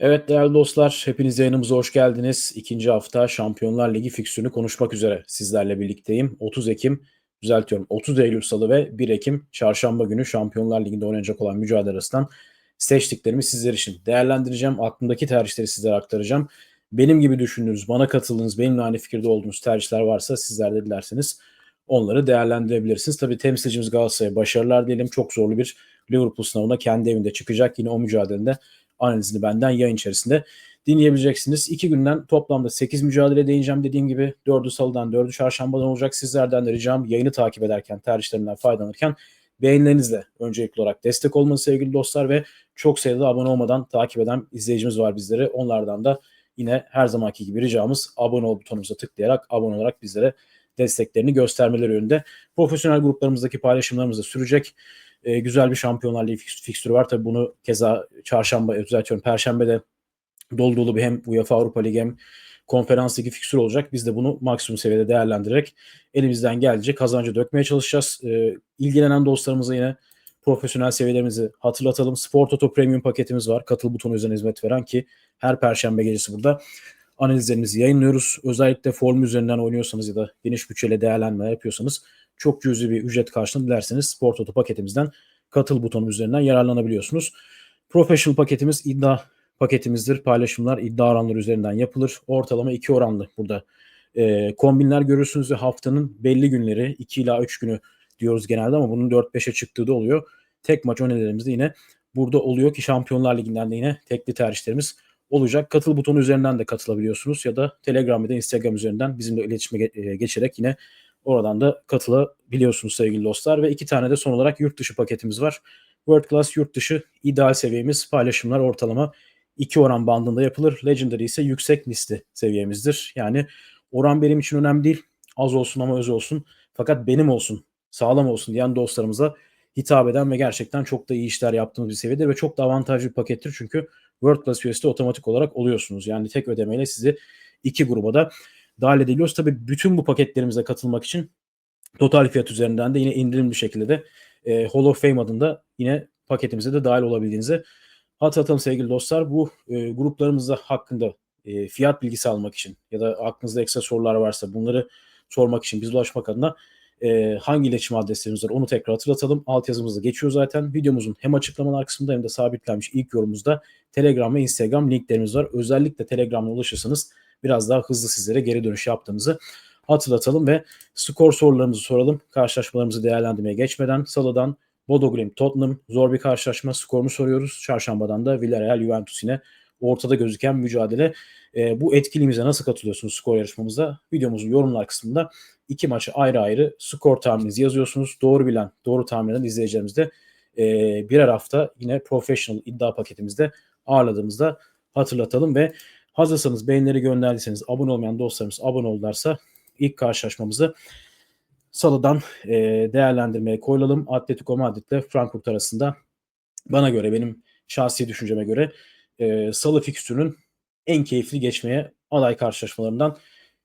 Evet değerli dostlar, hepiniz yayınımıza hoş geldiniz. İkinci hafta Şampiyonlar Ligi fikstürünü konuşmak üzere sizlerle birlikteyim. 30 Ekim, düzeltiyorum 30 Eylül Salı ve 1 Ekim Çarşamba günü Şampiyonlar Ligi'nde oynanacak olan mücadele arasından seçtiklerimi sizler için değerlendireceğim. Aklımdaki tercihleri sizlere aktaracağım. Benim gibi düşündüğünüz, bana katıldığınız, benimle aynı fikirde olduğunuz tercihler varsa sizler de dilerseniz onları değerlendirebilirsiniz. Tabii temsilcimiz Galatasaray'a başarılar diyelim. Çok zorlu bir Liverpool sınavına kendi evinde çıkacak. Yine o mücadelede analizini benden yayın içerisinde dinleyebileceksiniz. İki günden toplamda 8 mücadele değineceğim dediğim gibi. 4'ü salıdan 4'ü çarşambadan olacak. Sizlerden de ricam yayını takip ederken, tercihlerimden faydalanırken beğenilerinizle öncelikli olarak destek olmanız sevgili dostlar ve çok sayıda abone olmadan takip eden izleyicimiz var bizleri. Onlardan da yine her zamanki gibi ricamız abone ol butonumuza tıklayarak abone olarak bizlere desteklerini göstermeleri yönünde. Profesyonel gruplarımızdaki paylaşımlarımız da sürecek e, güzel bir Şampiyonlar Ligi fikstürü var. Tabii bunu keza çarşamba, düzeltiyorum perşembe de dolu dolu bir hem UEFA Avrupa Ligi hem konferans ligi fikstür olacak. Biz de bunu maksimum seviyede değerlendirerek elimizden geldiğince kazancı dökmeye çalışacağız. E, ilgilenen dostlarımıza yine profesyonel seviyelerimizi hatırlatalım. Sport Toto Premium paketimiz var. Katıl butonu üzerine hizmet veren ki her perşembe gecesi burada analizlerimizi yayınlıyoruz. Özellikle form üzerinden oynuyorsanız ya da geniş bütçeyle değerlendirme yapıyorsanız çok cüzi bir ücret karşılığında dilerseniz Sport Auto paketimizden katıl butonu üzerinden yararlanabiliyorsunuz. Professional paketimiz iddia paketimizdir. Paylaşımlar iddia oranları üzerinden yapılır. Ortalama 2 oranlı burada e, kombinler görürsünüz ve haftanın belli günleri 2 ila 3 günü diyoruz genelde ama bunun 4-5'e çıktığı da oluyor. Tek maç önerilerimiz de yine burada oluyor ki Şampiyonlar Ligi'nden de yine tekli tercihlerimiz olacak. Katıl butonu üzerinden de katılabiliyorsunuz ya da Telegram ya da Instagram üzerinden bizimle iletişime e, geçerek yine Oradan da katılabiliyorsunuz sevgili dostlar. Ve iki tane de son olarak yurt dışı paketimiz var. World Class yurt dışı ideal seviyemiz paylaşımlar ortalama 2 oran bandında yapılır. Legendary ise yüksek listi seviyemizdir. Yani oran benim için önemli değil. Az olsun ama öz olsun. Fakat benim olsun, sağlam olsun diyen dostlarımıza hitap eden ve gerçekten çok da iyi işler yaptığımız bir seviyedir ve çok da avantajlı bir pakettir. Çünkü World Class US'de otomatik olarak oluyorsunuz. Yani tek ödemeyle sizi iki gruba da dahil ediliyoruz. Tabii bütün bu paketlerimize katılmak için total fiyat üzerinden de yine indirim bir şekilde de e, Hall of Fame adında yine paketimize de dahil olabildiğinizi hatırlatalım sevgili dostlar. Bu e, gruplarımızda hakkında e, fiyat bilgisi almak için ya da aklınızda ekstra sorular varsa bunları sormak için biz ulaşmak adına e, hangi iletişim adreslerimiz var onu tekrar hatırlatalım. Alt yazımızda geçiyor zaten. Videomuzun hem açıklamalar kısmında hem de sabitlenmiş ilk yorumumuzda Telegram ve Instagram linklerimiz var. Özellikle Telegram'la ulaşırsanız biraz daha hızlı sizlere geri dönüş yaptığımızı hatırlatalım ve skor sorularımızı soralım. Karşılaşmalarımızı değerlendirmeye geçmeden Salı'dan Bodo Glimt Tottenham zor bir karşılaşma skorunu soruyoruz. Çarşambadan da Villarreal Juventus yine ortada gözüken mücadele. E, bu etkinliğimize nasıl katılıyorsunuz skor yarışmamıza? Videomuzun yorumlar kısmında iki maçı ayrı ayrı skor tahmininizi yazıyorsunuz. Doğru bilen, doğru tahmin eden izleyicilerimiz de e, birer hafta yine professional iddia paketimizde ağırladığımızda hatırlatalım ve Hazırsanız beğenileri gönderdiyseniz abone olmayan dostlarımız abone oldularsa ilk karşılaşmamızı Salı'dan e, değerlendirmeye koyulalım. Atletico Madrid ile Frankfurt arasında bana göre benim şahsi düşünceme göre e, Salı fikstürünün en keyifli geçmeye aday karşılaşmalarından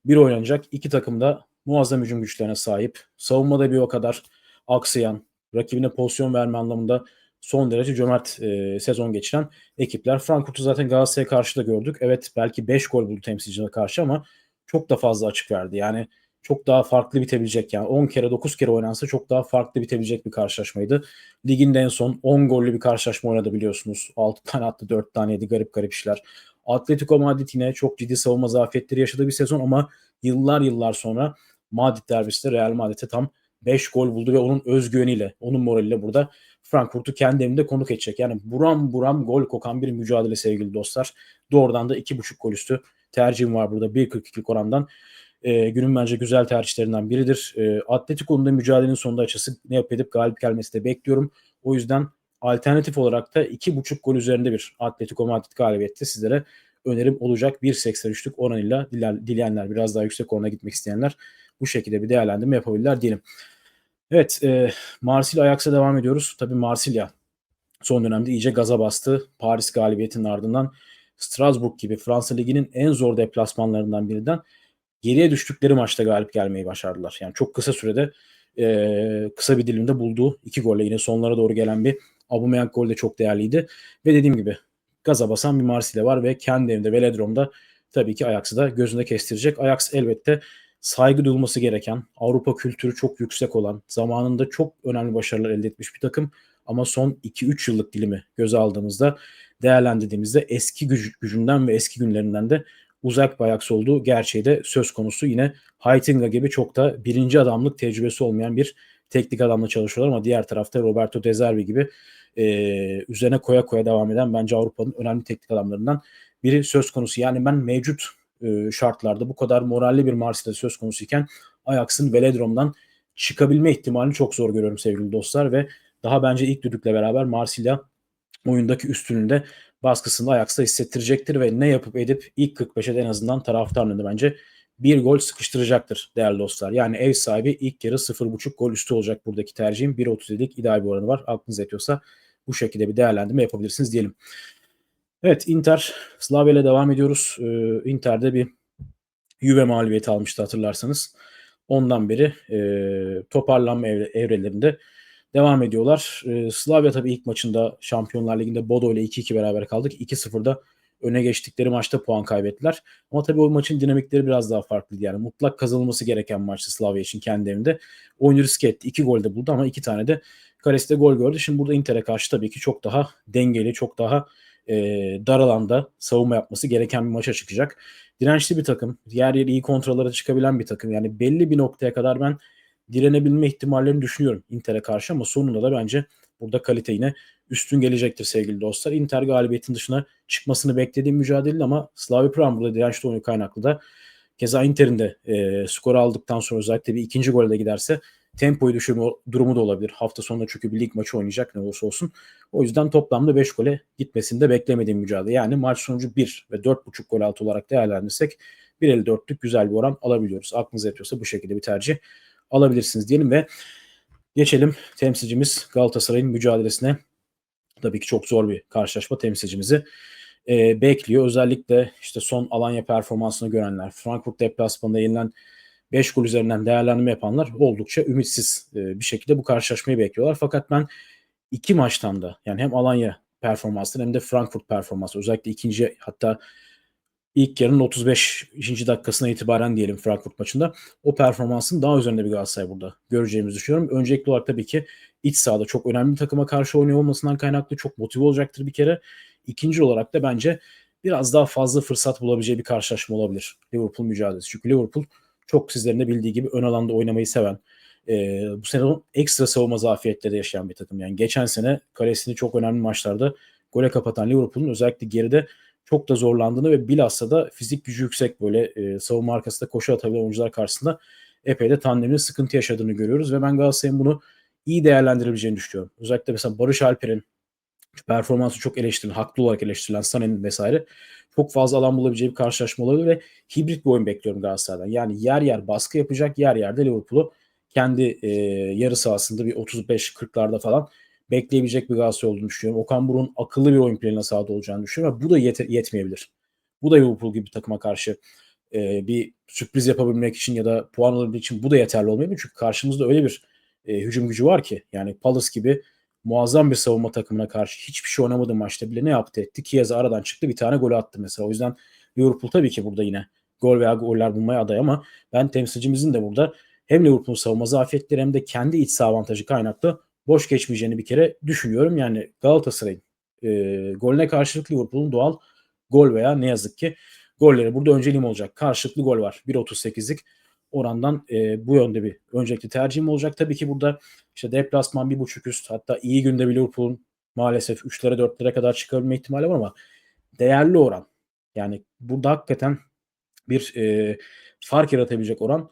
biri oynanacak. İki takım da muazzam hücum güçlerine sahip. Savunmada bir o kadar aksayan, rakibine pozisyon verme anlamında son derece cömert e, sezon geçiren ekipler. Frankfurt'u zaten Galatasaray'a karşı da gördük. Evet belki 5 gol buldu temsilcine karşı ama çok da fazla açık verdi. Yani çok daha farklı bitebilecek yani 10 kere 9 kere oynansa çok daha farklı bitebilecek bir karşılaşmaydı. Liginde en son 10 gollü bir karşılaşma oynadı biliyorsunuz. 6 tane attı 4 tane yedi garip garip işler. Atletico Madrid yine çok ciddi savunma zafiyetleri yaşadığı bir sezon ama yıllar yıllar sonra Madrid derbisinde Real Madrid'e tam 5 gol buldu ve onun özgüveniyle, onun moraliyle burada Frankfurt'u kendi evinde konuk edecek. Yani buram buram gol kokan bir mücadele sevgili dostlar. Doğrudan da 2.5 gol üstü tercihim var burada 1.42'lik orandan. E, günün bence güzel tercihlerinden biridir. E, Atletico'nun da mücadelenin sonunda açısı ne yapıp edip galip gelmesi de bekliyorum. O yüzden alternatif olarak da 2.5 gol üzerinde bir Atletico Madrid galibiyette sizlere önerim olacak. 1.83'lük oranıyla dileyenler biraz daha yüksek orana gitmek isteyenler bu şekilde bir değerlendirme yapabilirler diyelim. Evet, e, Marsilya Ajax'a devam ediyoruz. Tabii Marsilya son dönemde iyice gaza bastı. Paris galibiyetinin ardından Strasbourg gibi Fransa Ligi'nin en zor deplasmanlarından birinden geriye düştükleri maçta galip gelmeyi başardılar. Yani çok kısa sürede e, kısa bir dilimde bulduğu iki golle yine sonlara doğru gelen bir Aubameyang gol de çok değerliydi. Ve dediğim gibi gaza basan bir Marsilya var ve kendi evinde Velodrom'da tabii ki Ajax'ı da gözünde kestirecek. Ajax elbette saygı duyulması gereken, Avrupa kültürü çok yüksek olan, zamanında çok önemli başarılar elde etmiş bir takım. Ama son 2-3 yıllık dilimi göze aldığımızda, değerlendirdiğimizde eski güc- gücünden ve eski günlerinden de uzak bir Ajax olduğu gerçeği de söz konusu. Yine Heitinga gibi çok da birinci adamlık tecrübesi olmayan bir teknik adamla çalışıyorlar ama diğer tarafta Roberto De Zerbi gibi e, üzerine koya koya devam eden bence Avrupa'nın önemli teknik adamlarından biri söz konusu. Yani ben mevcut e, şartlarda bu kadar moralli bir Marsilya söz konusuyken Ajax'ın Velodrom'dan çıkabilme ihtimalini çok zor görüyorum sevgili dostlar ve daha bence ilk düdükle beraber Marsilya oyundaki üstünlüğünde baskısını Ajax'ta hissettirecektir ve ne yapıp edip ilk 45'e en azından taraftarın önünde bence bir gol sıkıştıracaktır değerli dostlar. Yani ev sahibi ilk yarı 0.5 gol üstü olacak buradaki tercihim. 1.37'lik ideal bir oranı var. Aklınız yetiyorsa bu şekilde bir değerlendirme yapabilirsiniz diyelim. Evet Inter Slavia ile devam ediyoruz. Ee, Inter'de bir Juve mağlubiyeti almıştı hatırlarsanız. Ondan beri e, toparlanma evre, evrelerinde devam ediyorlar. E, Slavia tabii ilk maçında Şampiyonlar Ligi'nde Bodo ile 2-2 beraber kaldık. 2-0'da öne geçtikleri maçta puan kaybettiler. Ama tabii o maçın dinamikleri biraz daha farklıydı. Yani mutlak kazanılması gereken maçtı Slavia için kendi evinde. Oyunu riske etti. İki gol de buldu ama iki tane de Kares'te gol gördü. Şimdi burada Inter'e karşı tabii ki çok daha dengeli, çok daha e, dar alanda savunma yapması gereken bir maça çıkacak. Dirençli bir takım. Yer yer iyi kontrollara çıkabilen bir takım. Yani belli bir noktaya kadar ben direnebilme ihtimallerini düşünüyorum Inter'e karşı ama sonunda da bence burada kalite yine üstün gelecektir sevgili dostlar. Inter galibiyetin dışına çıkmasını beklediğim mücadele ama Slavia Prag burada dirençli oyunu kaynaklı da keza Inter'in de e, skoru aldıktan sonra özellikle bir ikinci golde giderse tempoyu düşürme durumu da olabilir. Hafta sonunda çünkü bir lig maçı oynayacak ne olursa olsun. O yüzden toplamda 5 gole gitmesini de beklemediğim mücadele. Yani maç sonucu 1 ve 4.5 gol altı olarak değerlendirsek 1.54'lük güzel bir oran alabiliyoruz. Aklınıza yatıyorsa bu şekilde bir tercih alabilirsiniz diyelim ve geçelim temsilcimiz Galatasaray'ın mücadelesine. Tabii ki çok zor bir karşılaşma temsilcimizi e, bekliyor. Özellikle işte son Alanya performansını görenler, Frankfurt deplasmanında yenilen 5 gol üzerinden değerlendirme yapanlar oldukça ümitsiz e, bir şekilde bu karşılaşmayı bekliyorlar. Fakat ben iki maçtan da yani hem Alanya performansından hem de Frankfurt performansı özellikle ikinci hatta ilk yarının 35. dakikasına itibaren diyelim Frankfurt maçında o performansın daha üzerinde bir Galatasaray burada göreceğimizi düşünüyorum. Öncelikli olarak tabii ki iç sahada çok önemli bir takıma karşı oynuyor olmasından kaynaklı çok motive olacaktır bir kere. İkinci olarak da bence biraz daha fazla fırsat bulabileceği bir karşılaşma olabilir Liverpool mücadelesi. Çünkü Liverpool çok sizlerin de bildiği gibi ön alanda oynamayı seven, e, bu sene ekstra savunma zafiyetleri yaşayan bir takım. Yani geçen sene kalesini çok önemli maçlarda gole kapatan Liverpool'un özellikle geride çok da zorlandığını ve bilhassa da fizik gücü yüksek böyle e, savunma arkasında koşu atabilen oyuncular karşısında epey de tandemli sıkıntı yaşadığını görüyoruz ve ben Galatasaray'ın bunu iyi değerlendirebileceğini düşünüyorum. Özellikle mesela Barış Alper'in performansı çok eleştirilen, haklı olarak eleştirilen Sané'nin vesaire çok fazla alan bulabileceği bir karşılaşma olabilir ve hibrit bir oyun bekliyorum Galatasaray'dan. Yani yer yer baskı yapacak, yer yerde Liverpool'u kendi e, yarı sahasında bir 35-40'larda falan bekleyebilecek bir Galatasaray olduğunu düşünüyorum. Okan Buruk'un akıllı bir oyun planına sahada olacağını düşünüyorum. Ama bu da yet- yetmeyebilir. Bu da Liverpool gibi bir takıma karşı e, bir sürpriz yapabilmek için ya da puan alabilmek için bu da yeterli olmayabilir. Çünkü karşımızda öyle bir e, hücum gücü var ki yani Palace gibi muazzam bir savunma takımına karşı hiçbir şey oynamadığı maçta bile ne yaptı etti? Chiesa aradan çıktı bir tane gol attı mesela. O yüzden Liverpool tabii ki burada yine gol veya goller bulmaya aday ama ben temsilcimizin de burada hem Liverpool savunma zafiyetleri hem de kendi iç saha avantajı kaynaklı boş geçmeyeceğini bir kere düşünüyorum. Yani Galatasaray'ın e, golüne karşılık Liverpool'un doğal gol veya ne yazık ki golleri burada önceliğim olacak. Karşılıklı gol var 1.38'lik orandan e, bu yönde bir öncelikli tercihim olacak. Tabii ki burada işte deplasman bir buçuk üst hatta iyi günde bir Liverpool'un maalesef 3'lere 4'lere kadar çıkabilme ihtimali var ama değerli oran. Yani burada hakikaten bir e, fark yaratabilecek oran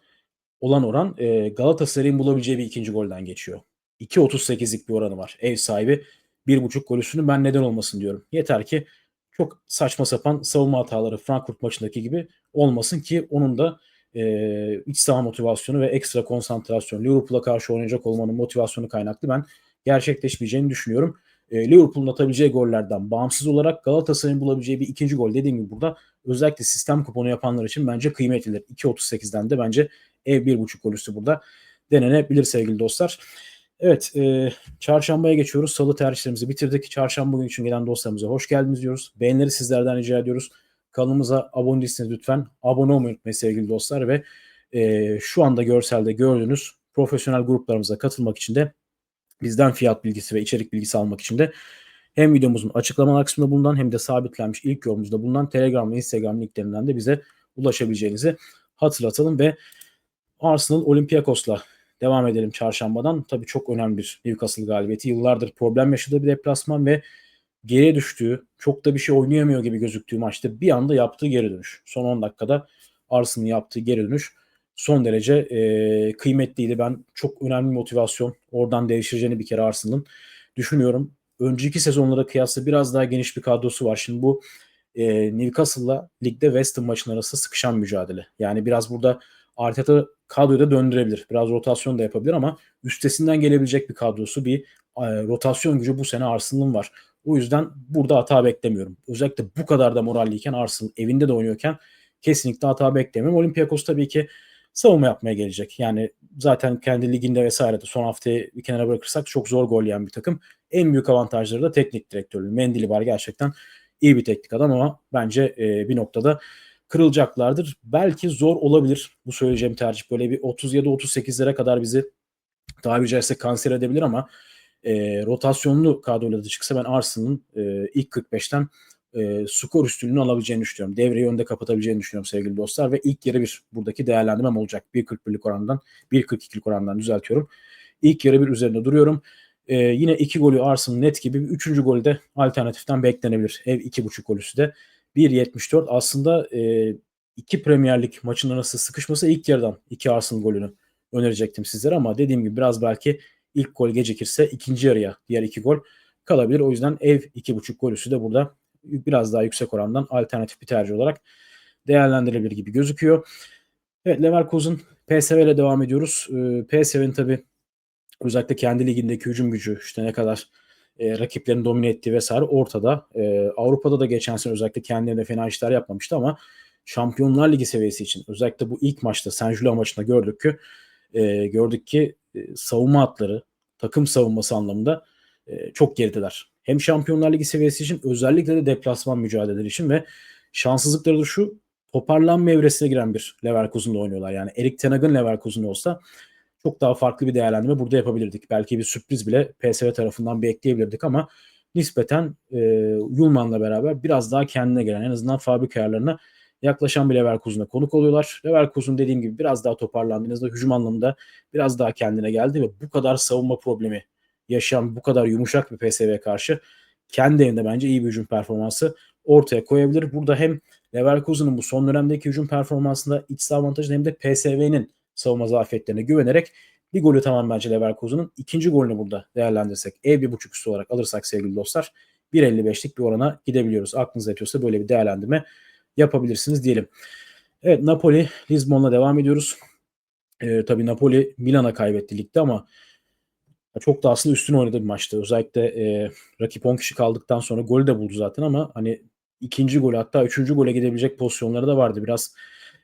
olan oran e, Galatasaray'ın bulabileceği bir ikinci golden geçiyor. 2.38'lik bir oranı var. Ev sahibi 1.5 gol üstünü ben neden olmasın diyorum. Yeter ki çok saçma sapan savunma hataları Frankfurt maçındaki gibi olmasın ki onun da e, iç saha motivasyonu ve ekstra konsantrasyon Liverpool'a karşı oynayacak olmanın motivasyonu kaynaklı ben gerçekleşmeyeceğini düşünüyorum. E, Liverpool'un atabileceği gollerden bağımsız olarak Galatasaray'ın bulabileceği bir ikinci gol dediğim gibi burada özellikle sistem kuponu yapanlar için bence kıymetlidir. 2.38'den de bence ev 1.5 gol üstü burada denenebilir sevgili dostlar. Evet, eee, çarşambaya geçiyoruz. Salı tercihlerimizi bitirdik. Çarşamba günü için gelen dostlarımıza hoş geldiniz diyoruz. Beğenileri sizlerden rica ediyoruz. Kanalımıza abone değilseniz lütfen abone olmayı unutmayın sevgili dostlar ve eee, şu anda görselde gördüğünüz profesyonel gruplarımıza katılmak için de bizden fiyat bilgisi ve içerik bilgisi almak için de hem videomuzun açıklamalar kısmında bulunan hem de sabitlenmiş ilk yorumumuzda bulunan Telegram ve Instagram linklerinden de bize ulaşabileceğinizi hatırlatalım ve Arsenal Olympiakos'la devam edelim çarşambadan. Tabii çok önemli bir Newcastle galibiyeti. Yıllardır problem yaşadığı bir deplasman ve geriye düştüğü, çok da bir şey oynayamıyor gibi gözüktüğü maçta bir anda yaptığı geri dönüş. Son 10 dakikada Arsenal'ın yaptığı geri dönüş son derece e, kıymetliydi. Ben çok önemli motivasyon oradan değiştireceğini bir kere Arsenal'ın düşünüyorum. Önceki sezonlara kıyasla biraz daha geniş bir kadrosu var. Şimdi bu e, Newcastle'la ligde West Ham maçının arasında sıkışan mücadele. Yani biraz burada Arteta kadroyu da döndürebilir. Biraz rotasyon da yapabilir ama üstesinden gelebilecek bir kadrosu, bir e, rotasyon gücü bu sene Arsenal'ın var. O yüzden burada hata beklemiyorum. Özellikle bu kadar da moralliyken Arsenal evinde de oynuyorken kesinlikle hata beklemiyorum. Olympiakos tabii ki savunma yapmaya gelecek. Yani zaten kendi liginde vesaire de son haftayı bir kenara bırakırsak çok zor gol yiyen bir takım. En büyük avantajları da teknik direktörlüğü. Mendili var gerçekten iyi bir teknik adam ama bence e, bir noktada kırılacaklardır. Belki zor olabilir bu söyleyeceğim tercih. Böyle bir 37-38'lere kadar bizi tabiri caizse kanser edebilir ama e, rotasyonlu kadroyla da çıksa ben Arsenal'ın e, ilk 45'ten e, skor üstünlüğünü alabileceğini düşünüyorum. Devreyi önde kapatabileceğini düşünüyorum sevgili dostlar ve ilk yarı bir buradaki değerlendirmem olacak. 1.41'lik orandan 1.42'lik orandan düzeltiyorum. İlk yarı bir üzerinde duruyorum. E, yine iki golü Arsenal net gibi. Üçüncü golü de alternatiften beklenebilir. Ev iki buçuk golüsü de 1.74 aslında e, iki Premier Lig maçın arası sıkışması ilk yarıdan iki Arsenal golünü önerecektim sizlere ama dediğim gibi biraz belki ilk gol gecikirse ikinci yarıya diğer iki gol kalabilir. O yüzden ev iki buçuk golüsü de burada biraz daha yüksek orandan alternatif bir tercih olarak değerlendirilebilir gibi gözüküyor. Evet Leverkusen PSV ile devam ediyoruz. Ee, PSV'nin tabi özellikle kendi ligindeki hücum gücü işte ne kadar e, rakiplerin domine ettiği vesaire ortada. E, Avrupa'da da geçen sene özellikle kendilerine fena işler yapmamıştı ama Şampiyonlar Ligi seviyesi için özellikle bu ilk maçta Saint Julian maçında gördük ki e, gördük ki e, savunma hatları takım savunması anlamında e, çok gerideler. Hem Şampiyonlar Ligi seviyesi için özellikle de deplasman mücadeleleri için ve şanssızlıkları da şu toparlanma evresine giren bir Leverkusen'da oynuyorlar. Yani Erik Ten Hag'ın Leverkusen'da olsa çok daha farklı bir değerlendirme burada yapabilirdik. Belki bir sürpriz bile PSV tarafından bir ekleyebilirdik ama nispeten e, Yulman'la beraber biraz daha kendine gelen en azından fabrika ayarlarına yaklaşan bir Leverkusen'a konuk oluyorlar. Leverkusen dediğim gibi biraz daha toparlandı. En azından hücum anlamında biraz daha kendine geldi ve bu kadar savunma problemi yaşayan bu kadar yumuşak bir PSV'ye karşı kendi evinde bence iyi bir hücum performansı ortaya koyabilir. Burada hem Leverkusen'ın bu son dönemdeki hücum performansında iç avantajını hem de PSV'nin savunma zafiyetlerine güvenerek bir golü tamam bence Leverkusen'ın. ikinci golünü burada değerlendirsek ev bir buçuk üstü olarak alırsak sevgili dostlar 1.55'lik bir orana gidebiliyoruz. Aklınıza yatıyorsa böyle bir değerlendirme yapabilirsiniz diyelim. Evet Napoli Lisbon'la devam ediyoruz. Ee, tabii Napoli Milan'a kaybetti ligde ama çok da aslında üstün oynadı bir maçta. Özellikle e, rakip 10 kişi kaldıktan sonra golü de buldu zaten ama hani ikinci gol hatta üçüncü gole gidebilecek pozisyonları da vardı. Biraz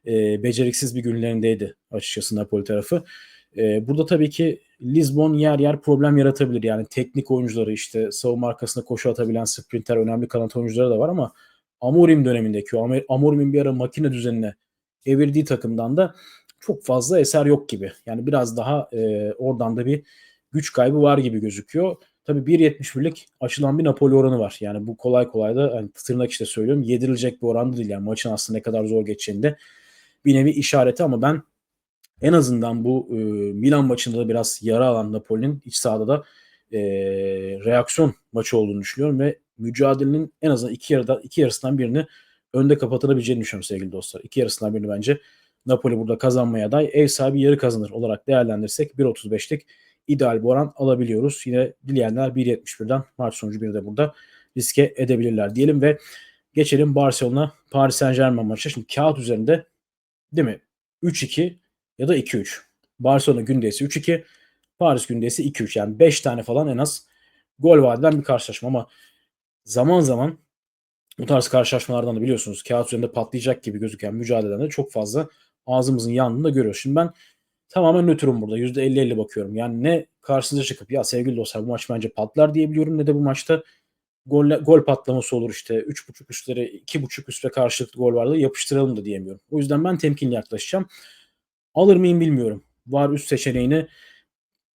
e, beceriksiz bir günlerindeydi açıkçası Napoli tarafı. E, burada tabii ki Lisbon yer yer problem yaratabilir. Yani teknik oyuncuları işte savunma arkasında koşu atabilen sprinter önemli kanat oyuncuları da var ama Amorim dönemindeki o Amorim'in bir ara makine düzenine evirdiği takımdan da çok fazla eser yok gibi. Yani biraz daha e, oradan da bir güç kaybı var gibi gözüküyor. Tabii 1.71'lik açılan bir Napoli oranı var. Yani bu kolay kolay da hani tırnak işte söylüyorum yedirilecek bir oran değil. Yani maçın aslında ne kadar zor geçeceğini de bir nevi işareti ama ben en azından bu e, Milan maçında da biraz yara alan Napoli'nin iç sahada da e, reaksiyon maçı olduğunu düşünüyorum ve mücadelenin en azından iki yarıda iki yarısından birini önde kapatılabileceğini düşünüyorum sevgili dostlar. İki yarısından birini bence Napoli burada kazanmaya aday. Ev sahibi yarı kazanır olarak değerlendirirsek 1.35'lik ideal bir oran alabiliyoruz. Yine dileyenler 1.71'den maç sonucu bir de burada riske edebilirler diyelim ve geçelim Barcelona Paris Saint Germain maçı. Şimdi kağıt üzerinde değil mi? 3-2 ya da 2-3. Barcelona gündesi 3-2, Paris gündesi 2-3. Yani 5 tane falan en az gol vadeden bir karşılaşma ama zaman zaman bu tarz karşılaşmalardan da biliyorsunuz kağıt üzerinde patlayacak gibi gözüken mücadelelerde çok fazla ağzımızın yandığını da görüyoruz. Şimdi ben tamamen nötrüm burada. %50-50 bakıyorum. Yani ne karşınıza çıkıp ya sevgili dostlar bu maç bence patlar diyebiliyorum ne de bu maçta gol, gol patlaması olur işte 3.5 üstlere 2.5 üstte karşılıklı gol vardı yapıştıralım da diyemiyorum. O yüzden ben temkinli yaklaşacağım. Alır mıyım bilmiyorum. Var üst seçeneğini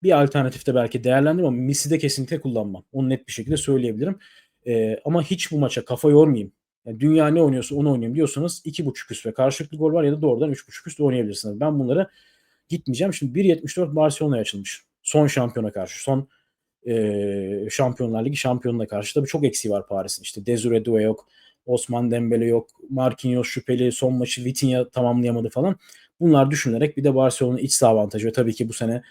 bir alternatifte belki değerlendirim ama Miss'i de kesinlikle kullanmam. Onu net bir şekilde söyleyebilirim. Ee, ama hiç bu maça kafa yormayayım. Yani dünya ne oynuyorsa onu oynayayım diyorsanız 2.5 üst ve karşılıklı gol var ya da doğrudan 3.5 üst oynayabilirsiniz. Ben bunlara gitmeyeceğim. Şimdi 1.74 Barcelona'ya açılmış. Son şampiyona karşı. Son e, Şampiyonlar Ligi şampiyonuna karşı. Tabii çok eksiği var Paris'in. İşte Desire Doué yok. Osman Dembele yok. Marquinhos şüpheli. Son maçı Vitinha tamamlayamadı falan. Bunlar düşünülerek bir de Barcelona'nın iç saha avantajı ve tabii ki bu sene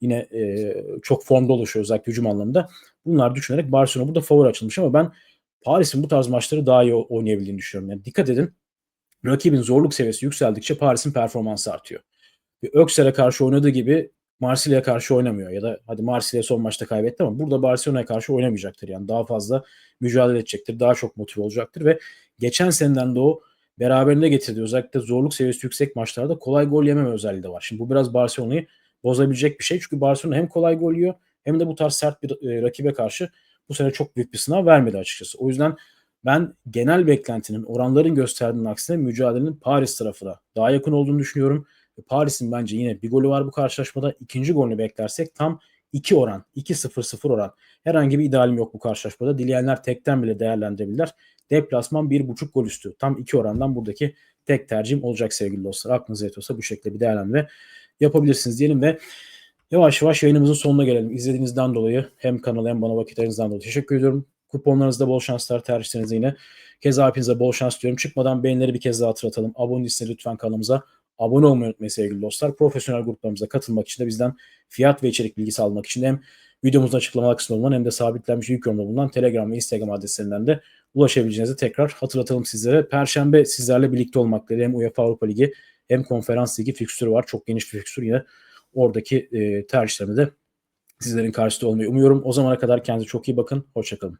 yine e, çok formda oluşuyor özellikle hücum anlamında. Bunlar düşünerek Barcelona burada favori açılmış ama ben Paris'in bu tarz maçları daha iyi oynayabildiğini düşünüyorum. Yani dikkat edin rakibin zorluk seviyesi yükseldikçe Paris'in performansı artıyor. Öksel'e karşı oynadığı gibi Marsilya'ya karşı oynamıyor ya da hadi Marsilya son maçta kaybetti ama burada Barcelona'ya karşı oynamayacaktır. Yani daha fazla mücadele edecektir. Daha çok motive olacaktır ve geçen seneden de o beraberinde getirdiği özellikle zorluk seviyesi yüksek maçlarda kolay gol yememe özelliği de var. Şimdi bu biraz Barcelona'yı bozabilecek bir şey. Çünkü Barcelona hem kolay gol yiyor hem de bu tarz sert bir e, rakibe karşı bu sene çok büyük bir sınav vermedi açıkçası. O yüzden ben genel beklentinin oranların gösterdiğinin aksine mücadelenin Paris tarafına daha yakın olduğunu düşünüyorum. Paris'in bence yine bir golü var bu karşılaşmada. İkinci golünü beklersek tam 2 oran, 2-0-0 oran. Herhangi bir idealim yok bu karşılaşmada. Dileyenler tekten bile değerlendirebilirler. Deplasman 1.5 gol üstü. Tam 2 orandan buradaki tek tercihim olacak sevgili dostlar. Aklınıza yetiyorsa bu şekilde bir değerlendirme yapabilirsiniz diyelim ve yavaş yavaş yayınımızın sonuna gelelim. İzlediğinizden dolayı hem kanala hem bana vakitlerinizden dolayı teşekkür ediyorum. Kuponlarınızda bol şanslar tercihlerinize yine. Keza hepinize bol şans diliyorum. Çıkmadan beğenileri bir kez daha hatırlatalım. Abone değilseniz lütfen kanalımıza abone olmayı unutmayın sevgili dostlar. Profesyonel gruplarımıza katılmak için de bizden fiyat ve içerik bilgisi almak için hem videomuzun açıklama kısmında bulunan hem de sabitlenmiş ilk yorumda bulunan Telegram ve Instagram adreslerinden de ulaşabileceğinizi tekrar hatırlatalım sizlere. Perşembe sizlerle birlikte olmak dileğiyle hem UEFA Avrupa Ligi hem Konferans Ligi fikstürü var. Çok geniş bir fikstür yine oradaki e, tercihlerimi de sizlerin karşısında olmayı umuyorum. O zamana kadar kendinize çok iyi bakın. Hoşçakalın.